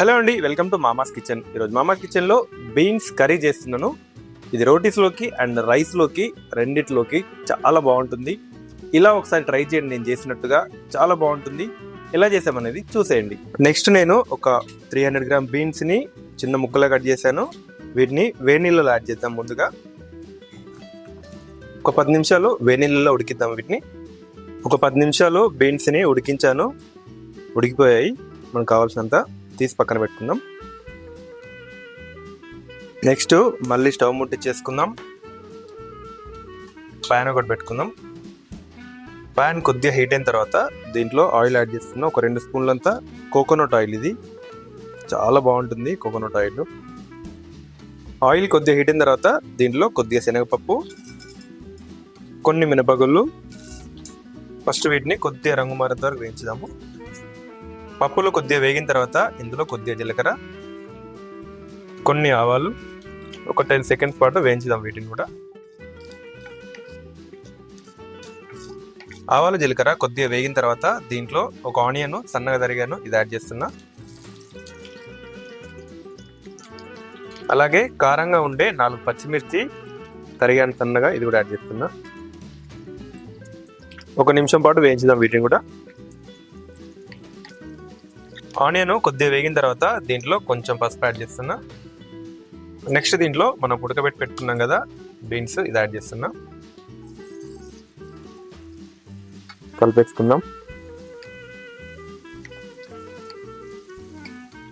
Hello అండి welcome to మామాస్ kitchen. ఈరోజు మామాస్ కిచెన్లో బీన్స్ కర్రీ చేస్తున్నాను. ఇది రోటీస్లోకి అండ్ రైస్లోకి రెండిట్లోకి చాలా బాగుంటుంది. ఇలా ఒకసారి ట్రై చేయండి నేను చేసినట్టుగా చాలా బాగుంటుంది. ఎలా చేసామనేది చూసేయండి. నెక్స్ట్ నేను ఒక త్రీ హండ్రెడ్ గ్రామ్ బీన్స్ని చిన్న ముక్కలు కట్ చేశాను. వీటిని వేడి నీళ్ళలో యాడ్ చేద్దాం ముందుగా. ఒక పది నిమిషాలు వేడి నీళ్ళలో ఉడికిద్దాం వీటిని. ఒక పది నిమిషాలు బీన్స్ని ఉడికించాను. ఉడికిపోయాయి. మనకు కావాల్సినంత. తీసి పక్కన పెట్టుకుందాం. నెక్స్ట్ మళ్ళీ స్టవ్ ముట్టించేసుకుందాం ప్యాన్ ఒకటి పెట్టుకుందాం. ప్యాన్ కొద్దిగా హీట్ అయిన తర్వాత దీంట్లో ఆయిల్ యాడ్ చేసుకున్నాం ఒక రెండు స్పూన్లంతా కోకోనట్ ఆయిల్ ఇది. చాలా బాగుంటుంది కోకోనట్ ఆయిల్. ఆయిల్ కొద్దిగా హీట్ అయిన తర్వాత దీంట్లో కొద్దిగా శనగపప్పు కొన్ని మినపగుళ్ళు. ఫస్ట్ వీటిని కొద్దిగా రంగు మారేంత వరకు వేయించుదాము. పప్పులు కొద్దిగా వేగిన తర్వాత ఇందులో కొద్దిగా జీలకర్ర కొన్ని ఆవాలు ఒక టెన్ సెకండ్స్ పాటు వేయించుదాం వీటిని కూడా. ఆవాలు జీలకర్ర కొద్దిగా వేగిన తర్వాత దీంట్లో ఒక ఆనియన్ సన్నగా తరిగాను ఇది యాడ్ చేస్తున్నా. అలాగే కారంగా ఉండే నాలుగు పచ్చిమిర్చి తరిగాను సన్నగా ఇది కూడా యాడ్ చేస్తున్నా. ఒక నిమిషం పాటు వేయించుదాం వీటిని కూడా. ఆనియన్ కొద్దిగా వేగిన తర్వాత దీంట్లో కొంచెం పసుపు యాడ్ చేస్తున్నా. నెక్స్ట్ దీంట్లో మనం ఉడకబెట్టి పెట్టుకున్నాం కదా బీన్స్ ఇది యాడ్ చేస్తున్నా. కలిపేసుకుందాం.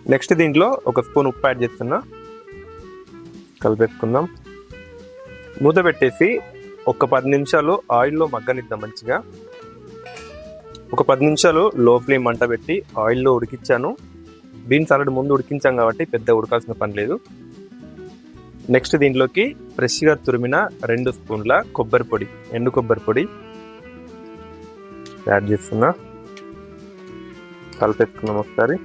నెక్స్ట్ దీంట్లో ఒక స్పూన్ ఉప్పు యాడ్ చేస్తున్నా. కలిపేసుకుందాం. మూత పెట్టేసి ఒక పది నిమిషాలు ఆయిల్లో మగ్గనిద్దాం మంచిగా. ఒక పది నిమిషాలు లో ఫ్లేమ్ మంట పెట్టి ఆయిల్లో ఉడికించాను. బీన్స్ ఆల్రెడీ ముందు ఉడికించాం కాబట్టి పెద్ద ఉడకాల్సిన పని లేదు. నెక్స్ట్ దీంట్లోకి ఫ్రెష్గా తురిమిన రెండు స్పూన్ల కొబ్బరి పొడి ఎండు కొబ్బరి పొడి యాడ్ చేస్తున్నా. కలిపెట్టుకున్నాం ఒకసారి.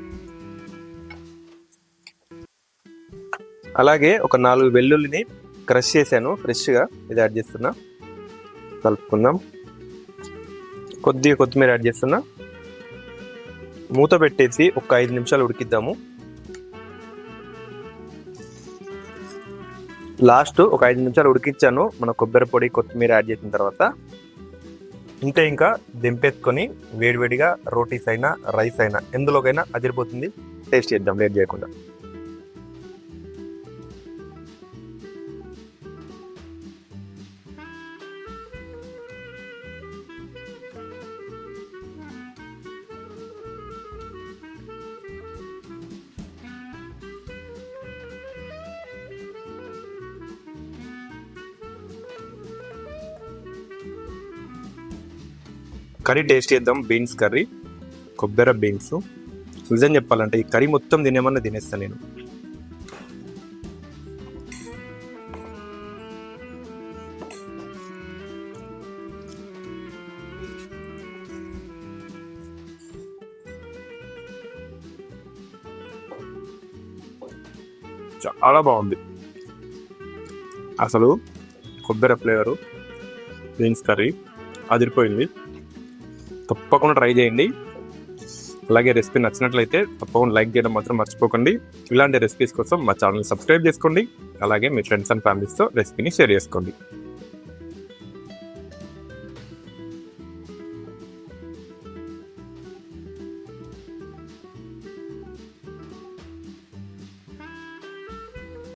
అలాగే ఒక నాలుగు వెల్లుల్లిని క్రష్ చేశాను ఫ్రెష్గా. ఇది యాడ్ చేస్తున్నా. కలుపుకుందాం. కొద్దిగా కొత్తిమీర యాడ్ చేస్తున్నా. మూత పెట్టేసి ఒక ఐదు నిమిషాలు ఉడికిద్దాము. లాస్ట్ ఒక ఐదు నిమిషాలు ఉడికించాను మన కొబ్బరి పొడి కొత్తిమీర యాడ్ చేసిన తర్వాత. ఇంతే ఇంకా దింపేసుకొని వేడివేడిగా రోటీస్ అయినా రైస్ అయినా ఎందులోకైనా అదిరిపోతుంది. టేస్ట్ చేద్దాం లేట్ చేయకుండా. కర్రీ టేస్ట్ చేద్దాం. బీన్స్ కర్రీ కొబ్బరి బీన్స్. నిజం చెప్పాలంటే ఈ కర్రీ మొత్తం తినేమన్నా తినేస్తాను నేను. చాలా బాగుంది. అసలు కొబ్బరి ఫ్లేవరు బీన్స్ కర్రీ అదిరిపోయింది. తప్పకుండా ట్రై చేయండి. అలాగే రెసిపీ నచ్చినట్లయితే తప్పకుండా లైక్ చేయడం మాత్రం మర్చిపోకండి. ఇలాంటి రెసిపీస్ కోసం మా ఛానల్ సబ్స్క్రైబ్ చేసుకోండి. అలాగే మీ ఫ్రెండ్స్ అండ్ ఫ్యామిలీస్తో రెసిపీని షేర్ చేసుకోండి.